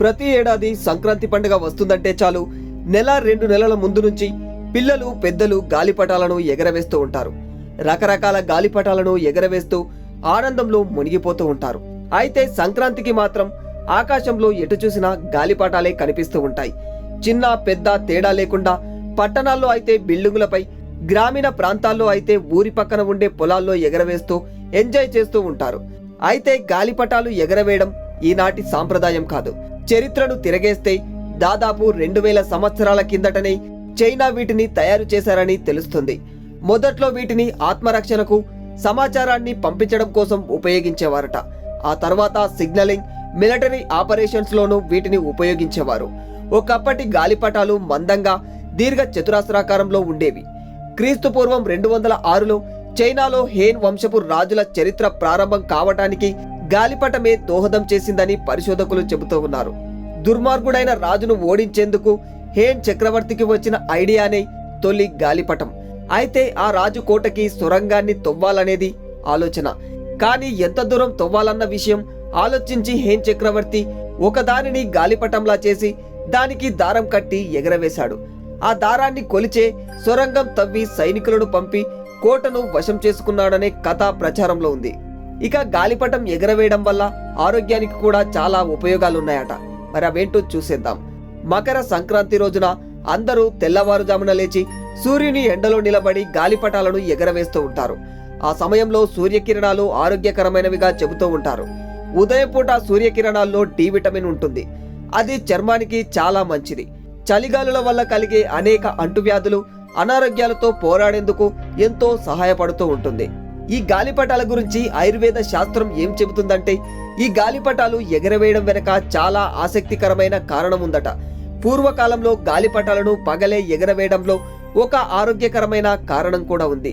ప్రతి ఏడాది సంక్రాంతి పండుగ వస్తుందంటే చాలు. నెల రెండు నెలల ముందు నుంచి పిల్లలు పెద్దలు గాలిపటాలను ఎగరవేస్తూ ఉంటారు. రకరకాల గాలిపటాలను ఎగరవేస్తూ ఆనందంలో మునిగిపోతూ ఉంటారు. అయితే సంక్రాంతికి మాత్రం ఆకాశంలో ఎటు చూసినా గాలిపటాలే కనిపిస్తూ ఉంటాయి. చిన్న పెద్ద తేడా లేకుండా పట్టణాల్లో అయితే బిల్డింగులపై గ్రామీణ ప్రాంతాల్లో అయితే ఊరి పక్కన ఉండే పొలాల్లో ఎగరవేస్తూ ఎంజాయ్ చేస్తూ ఉంటారు. అయితే గాలిపటాలు ఎగరవేయడం ఈనాటి సాంప్రదాయం కాదు. చరిత్రను తిరగేస్తే దాదాపు రెండు వేల సంవత్సరాల కిందటనే చైనా వీటిని తయారు చేశారని తెలుస్తుంది. మొదట్లో వీటిని ఆత్మరక్షణకు సమాచారాన్ని పంపించడం కోసం ఉపయోగించేవారట. ఆ తర్వాత సిగ్నలింగ్ మిలిటరీ ఆపరేషన్స్లోనూ వీటిని ఉపయోగించేవారు. ఒకప్పటి గాలిపటాలు మందంగా దీర్ఘ చతురాస్రాకారంలో ఉండేవి. క్రీస్తు పూర్వం రెండు వందల ఆరులో చైనాలో హేన్ వంశపు రాజుల చరిత్ర ప్రారంభం కావటానికి గాలిపటమే దోహదం చేసిందని పరిశోధకులు చెబుతూ ఉన్నారు. దుర్మార్గుడైన రాజును ఓడించేందుకు హేన్ చక్రవర్తికి వచ్చిన ఐడియానే తొలి గాలిపటం. అయితే ఆ రాజు కోటకి సొరంగాన్ని తవ్వాలనేది ఆలోచన. కానీ ఎంత దూరం తవ్వాలన్న విషయం ఆలోచించి హేన్ చక్రవర్తి ఒకదానిని గాలిపటంలా చేసి దానికి దారం కట్టి ఎగరవేశాడు. ఆ దారాన్ని కొలిచే సొరంగం తవ్వి సైనికులను పంపి కోటను వశం చేసుకున్నాడనే కథ ప్రచారంలో ఉంది. ఇక గాలిపటం ఎగరవేయడం వల్ల ఆరోగ్యానికి కూడా చాలా ఉపయోగాలున్నాయట. మరి అవేంటో చూసేద్దాం. మకర సంక్రాంతి రోజున అందరూ తెల్లవారుజామున లేచి సూర్యుని ఎండలో నిలబడి గాలిపటాలను ఎగరవేస్తూ ఉంటారు. ఆ సమయంలో సూర్యకిరణాలు ఆరోగ్యకరమైనవిగా చెబుతూ ఉంటారు. ఉదయం పూట సూర్యకిరణాల్లో డి విటమిన్ ఉంటుంది. అది చర్మానికి చాలా మంచిది. చలిగాలుల వల్ల కలిగే అనేక అంటువ్యాధులు అనారోగ్యాలతో పోరాడేందుకు ఎంతో సహాయపడుతూ ఉంటుంది. ఈ గాలిపటాల గురించి ఆయుర్వేద శాస్త్రం ఏం చెబుతుందంటే ఈ గాలిపటాలు ఎగరవేయడం వెనక చాలా ఆసక్తికరమైన కారణం ఉందట పూర్వకాలంలో గాలిపటాలను పగలే ఎగరవేయడంలో ఒక ఆరోగ్యకరమైన కారణం కూడా ఉంది.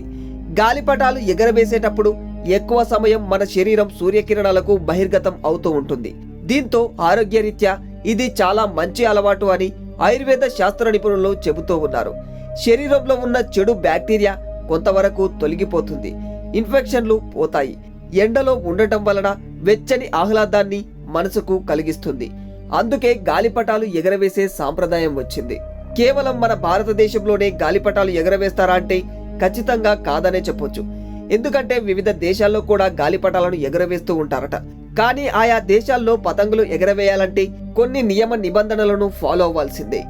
గాలిపటాలు ఎగరవేసేటప్పుడు ఎక్కువ సమయం మన శరీరం సూర్యకిరణాలకు బహిర్గతం అవుతూ ఉంటుంది. దీంతో ఆరోగ్యరీత్యా ఇది చాలా మంచి అలవాటు అని ఆయుర్వేద శాస్త్ర నిపుణులు చెబుతూ ఉన్నారు. శరీరంలో ఉన్న చెడు బ్యాక్టీరియా కొంతవరకు తొలగిపోతుంది. ఇన్ఫెక్షన్లు పోతాయి. ఎండలో ఉండటం వలన వెచ్చని ఆహ్లాదాన్ని మనసుకు కలిగిస్తుంది. అందుకే గాలిపటాలు ఎగరవేసే సాంప్రదాయం వచ్చింది. కేవలం మన భారతదేశంలోనే గాలిపటాలు ఎగరవేస్తారా అంటే ఖచ్చితంగా కాదనే చెప్పొచ్చు. ఎందుకంటే వివిధ దేశాల్లో కూడా గాలిపటాలను ఎగరవేస్తూ ఉంటారట. కానీ ఆయా దేశాల్లో పతంగులు ఎగరవేయాలంటే కొన్ని నియమ నిబంధనలను ఫాలో అవ్వాల్సిందే.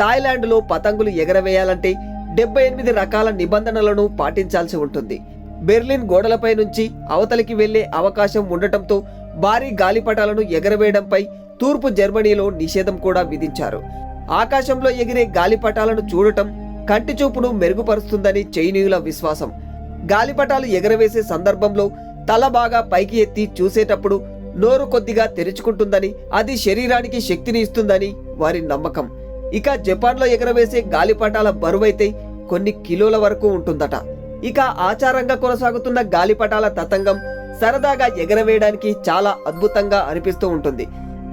థాయిలాండ్లో పతంగులు ఎగరవేయాలంటే డెబ్బై ఎనిమిది రకాల నిబంధనలను పాటించాల్సి ఉంటుంది. బెర్లిన్ గోడలపై నుంచి అవతలికి వెళ్ళే అవకాశం ఉండటంతో భారీ గాలిపటాలను ఎగరవేయడంపై తూర్పు జర్మనీలో నిషేధం కూడా విధించారు. ఆకాశంలో ఎగిరే గాలిపటాలను చూడటం కంటి చూపును మెరుగుపరుస్తుందని చైనీయుల విశ్వాసం. గాలిపటాలు ఎగరవేసే సందర్భంలో తల బాగా పైకి ఎత్తి చూసేటప్పుడు నోరు కొద్దిగా తెరుచుకుంటుందని అది శరీరానికి శక్తిని ఇస్తుందని వారి నమ్మకం. ఇక జపాన్లో ఎగరవేసే గాలిపటాల బరువైతే కొన్ని కిలోల వరకు ఉంటుందట. ఇక ఆచారంగా కొనసాగుతున్న గాలిపటాల తతంగం సరదాగా ఎగరవేయడానికి చాలా అద్భుతంగా అనిపిస్తూ ఉంటుంది.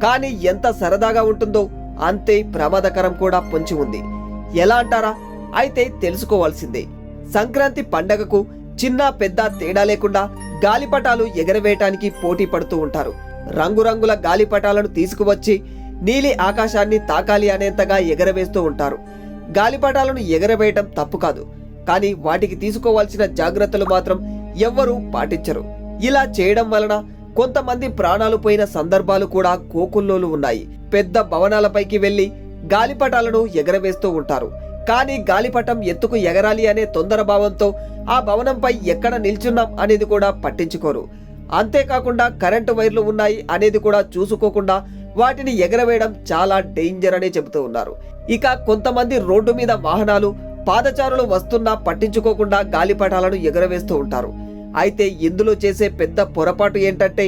కానీ ఎంత సరదాగా ఉంటుందో అంతే ప్రమాదకరం కూడా పొంచి ఉంది. ఎలా అంటారా? అయితే తెలుసుకోవాల్సిందే. సంక్రాంతి పండగకు చిన్న పెద్ద తేడా లేకుండా గాలిపటాలు ఎగరవేయటానికి పోటీ పడుతూ ఉంటారు. రంగురంగుల గాలిపటాలను తీసుకువచ్చి నీలి ఆకాశాన్ని తాకాలి అనేంతగా ఎగరవేస్తూ ఉంటారు. గాలిపటాలను ఎగరవేయటం తప్పు కాదు. కానీ వాటికి తీసుకోవాల్సిన జాగ్రత్తలు మాత్రం ఎవ్వరూ పాటించరు. ఇలా చేయడం వలన కొంతమంది ప్రాణాలు పోయిన సందర్భాలు కూడా కోకుల్లోలు ఉన్నాయి. పెద్ద భవనాలపైకి వెళ్ళి గాలిపటాలను ఎగరవేస్తూ ఉంటారు. కానీ గాలిపటం ఎత్తుకు ఎగరాలి అనే తొందర భావంతో ఆ భవనంపై ఎక్కడ నిల్చున్నాం అనేది కూడా పట్టించుకోరు. అంతేకాకుండా కరెంటు వైర్లు ఉన్నాయి అనేది కూడా చూసుకోకుండా వాటిని ఎగరవేయడం చాలా డేంజర్ అనే చెబుతూ ఉన్నారు. ఇక కొంతమంది రోడ్డు మీద వాహనాలు పాదచారులు వస్తున్నా పట్టించుకోకుండా గాలిపటాలను ఎగరవేస్తూ ఉంటారు. అయితే ఇందులో చేసే పెద్ద పొరపాటు ఏంటంటే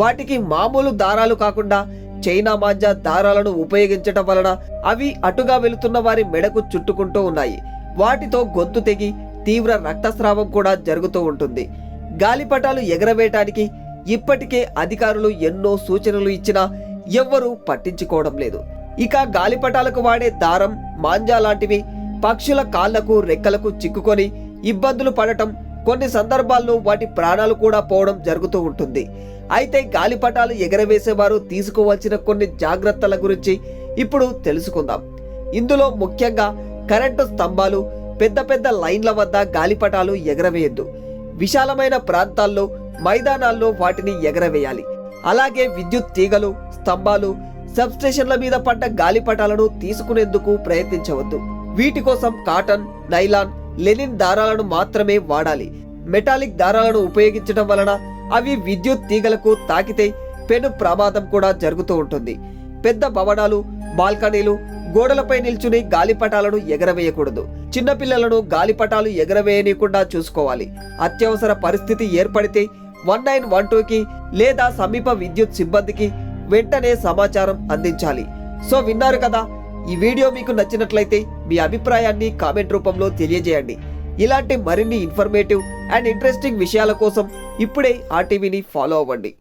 వాటికి మామూలు దారాలు కాకుండా చైనా మాంజా దారాలను ఉపయోగించటం వలన అవి అటుగా వెళుతున్న వారి మెడకు చుట్టుకుంటూ ఉన్నాయి. వాటితో గొంతు తెగి తీవ్ర రక్తస్రావం కూడా జరుగుతూ ఉంటుంది. గాలిపటాలు ఎగరవేయటానికి ఇప్పటికే అధికారులు ఎన్నో సూచనలు ఇచ్చినా ఎవ్వరూ పట్టించుకోవడం లేదు. ఇక గాలిపటాలకు వాడే దారం మాంజా లాంటివి పక్షుల కాళ్ళకు రెక్కలకు చిక్కుకొని ఇబ్బందులు పడటం కొన్ని సందర్భాల్లో వాటి ప్రాణాలు కూడా పోవడం జరుగుతూ ఉంటుంది. అయితే గాలిపటాలు ఎగరవేసేవారు తీసుకోవాల్సిన కొన్ని జాగ్రత్తల గురించి ఇప్పుడు తెలుసుకుందాం. ఇందులో ముఖ్యంగా కరెంటు స్తంభాలు పెద్ద పెద్ద లైన్ల వద్ద గాలిపటాలు ఎగరవేయద్దు. విశాలమైన ప్రాంతాల్లో మైదానాల్లో వాటిని ఎగరవేయాలి. అలాగే విద్యుత్ తీగలు స్తంభాలు సబ్స్టేషన్ల మీద పడ్డ గాలిపటాలను తీసుకునేందుకు ప్రయత్నించవద్దు. వీటి కోసం కాటన్ నైలాన్ లెనిన్ దారాలను మాత్రమే వాడాలి. మెటాలిక్ దారాలను ఉపయోగించడం వలన అవి విద్యుత్ తీగలకు తాకితే పెను ప్రమాదం కూడా జరుగుతూ ఉంటుంది. పెద్ద భవనాలు బాల్కనీలు గోడలపై నిల్చుని గాలిపటాలను ఎగరవేయకూడదు. చిన్నపిల్లలను గాలిపటాలు ఎగరవేయనీయకుండా చూసుకోవాలి. అత్యవసర పరిస్థితి ఏర్పడితే వన్ నైన్ వన్ టూకి లేదా సమీప విద్యుత్ సిబ్బందికి వెంటనే సమాచారం అందించాలి. సో విన్నారు కదా ఈ వీడియో మీకు నచ్చినట్లయితే మీ అభిప్రాయాన్ని కామెంట్ రూపంలో తెలియజేయండి. ఇలాంటి మరిన్ని ఇన్ఫర్మేటివ్ అండ్ ఇంట్రెస్టింగ్ విషయాల కోసం ఇప్పుడే ఆ టీవీని ఫాలో అవ్వండి.